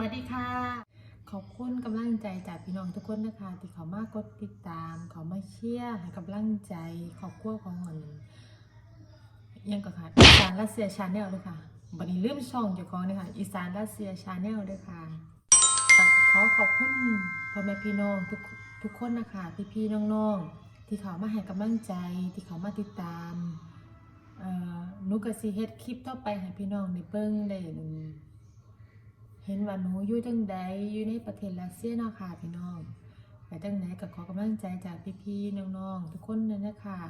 วัสดีค่ะ ขอบคุณกำลังใจจากพี่น้องทุกคนนะคะ ที่เขามากดติดตาม เขามาเชียร์ให้กำลังใจขอบคุณของมันยังก็ค่ะอีสานรัสเซียชาแนลด้วยค่ะบันนี้ลืมช่องเจ้าของเลยค่ะอีสานรัสเซียชาแนลด้วยค่ะขอขอบคุณพ่อแม่พี่น้องทุกทุกคนนะคะพี่พี่น้องๆ ที่เขามาให้กำลังใจ ที่เขามาติดตามนูก็สิเฮ็ดคลิปต่อไปให้พี่น้องได้เบิ่งได้ เห็นว่าหนูอยู่จังใดอยู่ในประเทศรัสเซียเนาะค่ะพี่น้องไปจังไหนก็ขอกำลังใจจากพี่ๆน้องๆทุกคนเลยนะคะ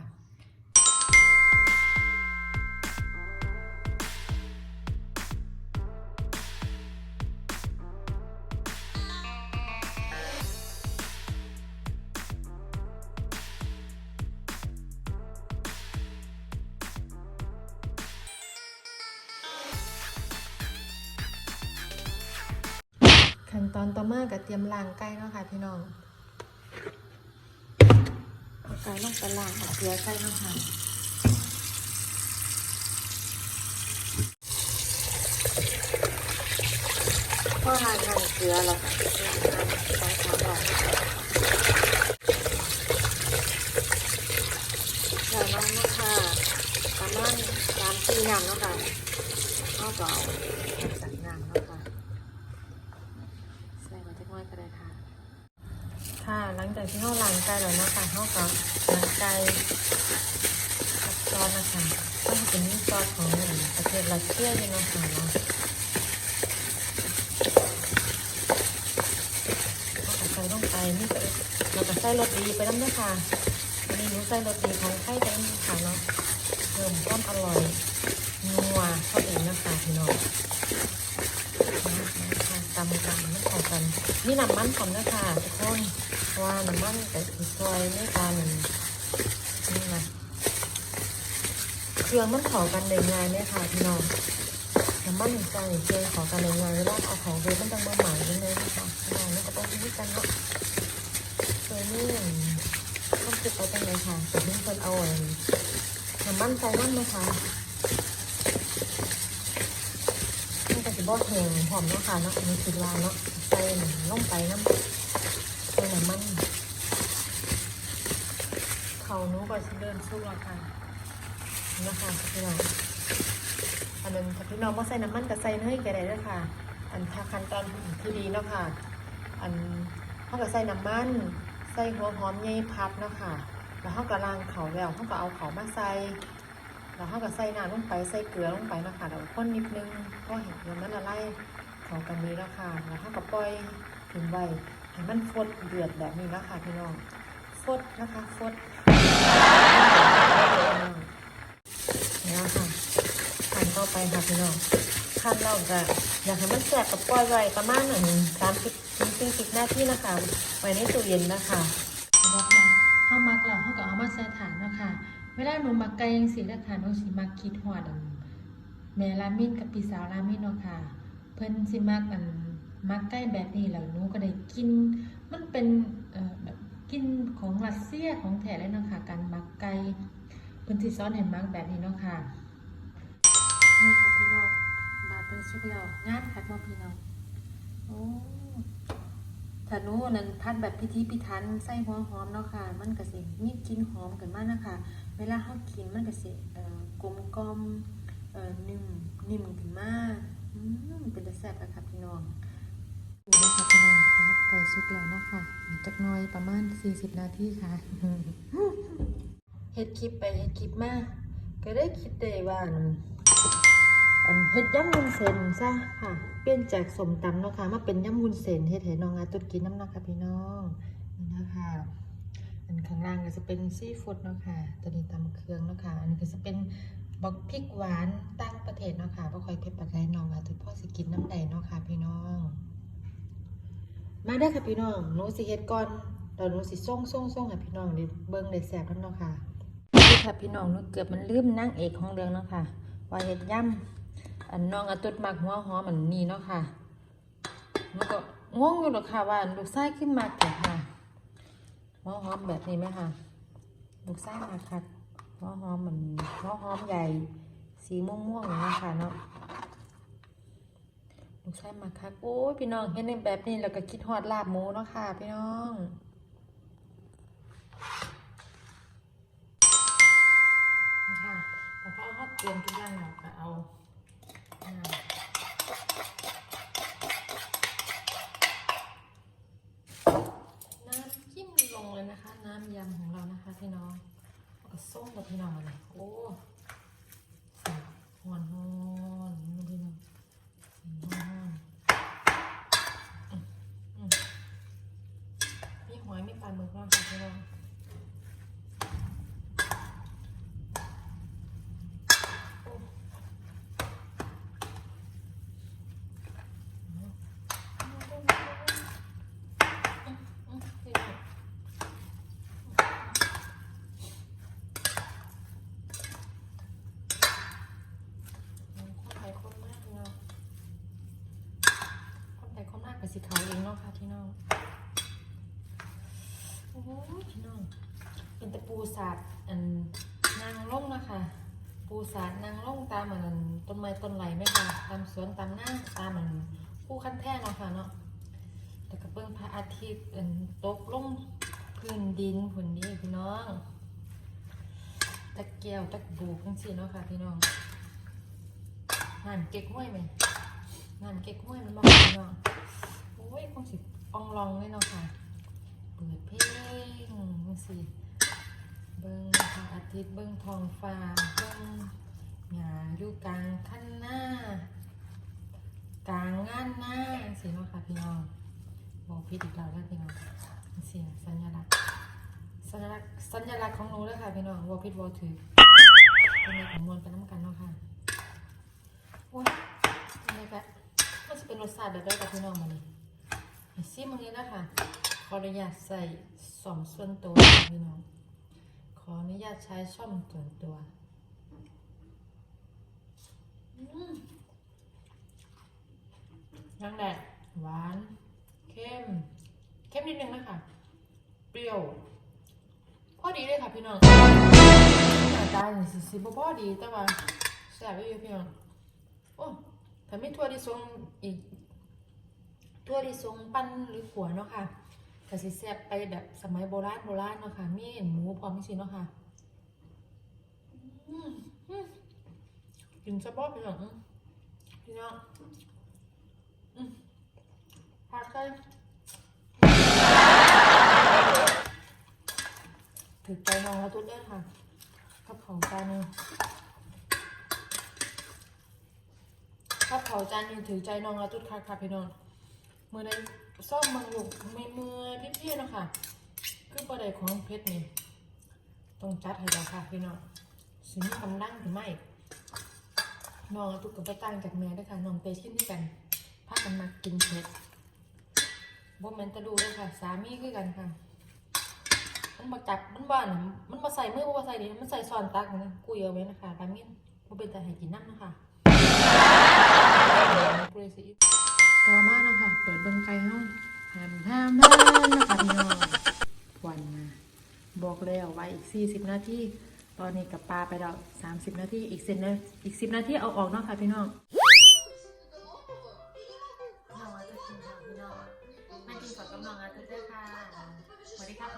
ขั้นตอนต่อมาก็เตรียมล้างไก่เนาะค่ะพี่น้องเอาไก่ลงไปล้างเอาเกลือใส่เนาะค่ะพอล้างน้ำเกลือแล้วก็ล้างน้ำสองสามรอบแล้วน้องนะคะประมาณสามสี่น้ำเนาะค่ะเอาก็เอาสักน้ำเนาะค่ะ ใส่มาจักหน้อยก็ได้ค่ะ ค่ะ หลังจากที่เราล้างไก่แล้วนะคะเราก็ล้างไก่กับซอสนะคะก็จะเป็นซอสของประเทศรัสเซียเลยนะคะเนาะเราก็ใส่ลงไปนี่เราก็ใส่รสดีไปน้ำด้วยค่ะอันนี้หนูใส่รสดีของไข่ไปน้ำค่ะเนาะเพิ่มความอร่อยนัวเข้าเองนะคะพี่น้องนะคะตำกันไม่ข้ากันนี่น้ำมันผมนะคะทุกคน เพราะว่าน้ำมันแต่ซอยไม่กันนี่นะเครื่องมันเข้ากันได้ง่ายไหมคะพี่น้องน้ำมันใส่เครื่องเข้ากันได้ง่ายเวลาเอาของเวมันต้องมาหมักยังไงนะคะพี่น้องนี่ก็ต้องพิจกันเนาะเคยนี่ต้องคิดเอาจังเลยค่ะแต่เพิ่งคนเอาไอ้น้ำมันใส่น้ำนะคะมันก็จะบอกแห้งหอมเนาะค่ะเนาะอันคิดว่าเนาะใส่ลงไปน้ำ น้ำมันเขานูก็จะเดินสู้แล้วค่ะนี่นะคะพี่น้องอันนั้นถ้าพี่น้องว่าใส่น้ำมันกับใส่เนยก็ได้ด้วยค่ะ อันถ้าขั้นตอนที่ดีเนาะค่ะ อันเขาก็ใส่น้ำมันใส่หัวหอมใหญ่พับเนาะค่ะแล้วเขาก็ล้างเขาแล้วเขาก็เอาเขามาใส่แล้วเขาก็ใส่น้ำลงไปใส่เกลือลงไปนะคะแล้วข้นนิดนึงก็เห็นเดี๋ยวมันละลายเข้ากันนี้แล้วค่ะแล้วเขาก็ปล่อยถึงไว้ ให้มันฟดเดือดแบบนี้นะคะพี่น้องฟดนะคะฟดนี่แล้วค่ะขั้นต่อไปค่ะพี่น้องขั้นเราจะอยากให้มันแสบกับปล่อยไว้ประมาณหนึ่งสามสิบถึงสี่สิบนาทีนะคะ ไว้ในตู้เย็นนะคะแล้วค่ะข้าวมักเราเขาก็เอามาใส่ถานนะคะเวลาหนูมักไก่ยังสินะคะหนูสิมักคิดฮอดอันแม่รามินกับพี่สาวรามินเนาะค่ะ เพิ่นสิมักอัน มักไก่แบบนี้แล้วนูก็ได้กิน มันเป็นแบบกินของรัสเซียของแท้เลยเนาะค่ะการมักไก่เพิ่นสิสอนให้มักแบบนี้เนาะค่ะนี่ค่ะพี่น้องบาดเพิ่นสุกแล้วงานคักเนาะพี่น้องโอ้ถ้านูอันนั้นพัดแบบพิธีพิถันใส่หัวหอมเนาะค่ะ มันก็สิมีกลิ่นหอมขึ้นมากนะคะเวลาเขากินมันก็สิเอ่อกลมกลอมเอ่อนิ่มนิ่มขึ้นมาอืมเป็นแซ่บอะค่ะพี่น้อง นะคะพี่น้องพัดไก่สุกแล้วเนาะค่ะจักน่อยประมาณ 40 นาทีค่ะเฮ็ดคลิปไปเฮ็ดคลิปมาก็ได้คิดได้ว่าอันเฮ็ดยำวุ้นเส้นซะค่ะ เปลี่ยนจากสมตำเนาะค่ะมาเป็นยำวุ้นเส้นเฮ็ดให้น้องอาตุดกินน้ำเนาะค่ะพี่น้องนี่นะคะอันข้างล่างก็จะเป็นซีฟู้ดเนาะค่ะตัวนี้ตำเครื่องเนาะค่ะอันนี้ก็จะเป็นบักพริกหวานต่างประเทศเนาะค่ะบ่ค่อยเผ็ดปานใดน้องอาตุดพ่อสิกินน้ำใดเนาะค่ะพี่น้อง มาได้ค่ะพี่น้องหนูสิเฮ็ดก่อนเดี๋ยวหนูสิส่งส่งส่งให้พี่น้องได้เบิ่งได้แซ่บนเนาะค่ะนี่ค่ะพี่น้องหนูเกือบมันลืมนางเอกของเรื่องเนาะค่ะว่าเฮ็ดย่ำอันน้องอาตุดมักหัวหอมอันนี้เนาะค่ะหนูก็งงอยู่หรอกค่ะว่าลูกชายขึ้นมาแต่ค่ะหัวหอมแบบนี้ไหมค่ะลูกชายมาคัดหัวหอมเหมือนหัวหอมใหญ่สีม่วงๆอย่างนี้ค่ะเนาะ ลูกแซ่บมาค่ะโอ้ยพี่น้องเห็นในแบบนี้แล้วก็คิดฮอดลาบหมูเนาะค่ะ พี่น้องนี่ค่ะพอเขาเขาเตรียมทุกอย่างแล้วก็เอาน้ำจิ้มลงเลยนะคะ น้ำยำของเรานะคะพี่น้องก็ส้มกับพี่น้องเลยโอ้สีหวานหอนๆนี่พี่น้อง มีหอยมีปลาหมึกบ้างค่ะพี่น้องโอ้อืมอืมพี่น้องคนไทยคนมากพี่น้อง คนไทยคนมากไปสิเขาเองค่ะพี่น้อง โอ้พี่น้อง เป็นตะปูสาดอันนางล่งนะคะ ปูสาดนางล่งตามเหมือนต้นไม้ต้นไหลไหมคะตามสวนตามหน้าตามเหมือนผู้ขั้นแท่เนาะค่ะเนาะแต่ก็เบิ่งพระอาทิตย์อันตกลงพื้นดินผุนนี้พี่น้องตะเกียวตะบูกจังซี่เนาะค่ะพี่น้องนั่นเก๊กห้วยไหมนั่นเก๊กห้วยมันบอกพี่น้อง อ้ยคงสิอองลองเลยเนาะค่ะ เปิดเพลงจังสิ เบิ้งพระอาทิตย์เบิ้งทองฟ้าเบิ้งหญ้าอยู่กลางคันหน้า กลางงานหน้าสิเนาะค่ะพี่น้องบอกพี่อีกแล้วนะพี่น้องเสียสัญลักษณ์สัญลักษณ์สัญลักษณ์ของหนูเลยค่ะพี่น้องวอพิดวอถือเป็นในของมวลเป็นน้ำกันเนาะค่ะโอ้ยอะไรกันมันจะเป็นรสชาติแบบได้กับพี่น้องมานี่ ไอซิมันนี้นะคะขออนุญาตใส่ส่อมส่วนตัวนะพี่น้อง ขออนุญาตใช้ช่อมส่วนตัวอืมยังแดดหวาน เข้ม เข้มนิดนึงนะคะ เปรี้ยว พอดีเลยค่ะพี่น้องหน้าตาสิสิบ่พอดีแต่ว่าแซ่บไปอยู่พี่น้อง โอ้ถ้าไม่ทั่วที่ทรงอีก ทั่วที่ทรงปั้นหรือขัวเนาะค่ะก็สิแซ่บไปแบบสมัยโบราณโบราณเนาะค่ะมีหมูพร้อมสิเนาะค่ะอืมอืมกินสะบอพี่น้องอืมพี่น้องอืมผักเลยถือใจน้องแล้วตุ้นเด้อค่ะกับของจานหนึงกับเขาจานนึงถือใจน้องแล้วตุ้นค่ะค่ะพี่น้อง มื่อในซ่อมมังอยู่มือมือพี่ๆเนาะค่ะ คือประเด็ของเพชรนี่ต้องจัดให้เราค่ะพี่น้องสิมีกำลังถึงไม่น้องทุกคนไปต่างจากแม่ด้วยค่ะน้องไปที่นี่กันพากันมากินเพชรบ่แม่นแตะดูเลยค่ะ สามีคือกันค่ะมันมาจับมันบ้านมันมาใส่มือบ่มาใส่ดิมันใส่ซอนตักนะกูเอาไว้นะคะตามนี้บ่เป็นแต่ให้กินน้ำนะคะ ต่อมาเนาะค่ะเปิดเบิ่งไก่เฮาแฮมแฮมแฮมนะคะพี่น้องควันมาบอกแล้วไว้อีก40นาทีตอนนี้กับปลาไปแล้ว30นาทีอีก10นาอีก10นาทีเอาออกเนาะค่ะพี่น้องน้องอาจะกินข้าวพี่น้องมากินข้าวกับน้องอาจะได้ค่ะสวัสดีครับ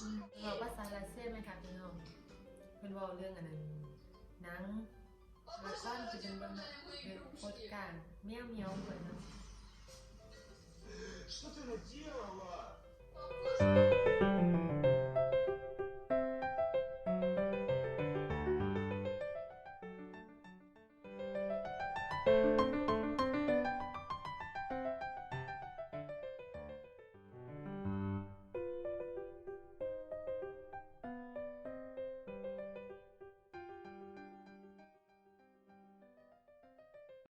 อืมเราก็ซาลาเซ่ไหมคะพี่น้องเป็นเว่าเรื่องอันนั้นหนังแล้วก็จะเป็นเรื่องเรื่องโคตรกา Bà con thì đừng đừng Được cột cản Meo mèo bởi nó Что ты наделала?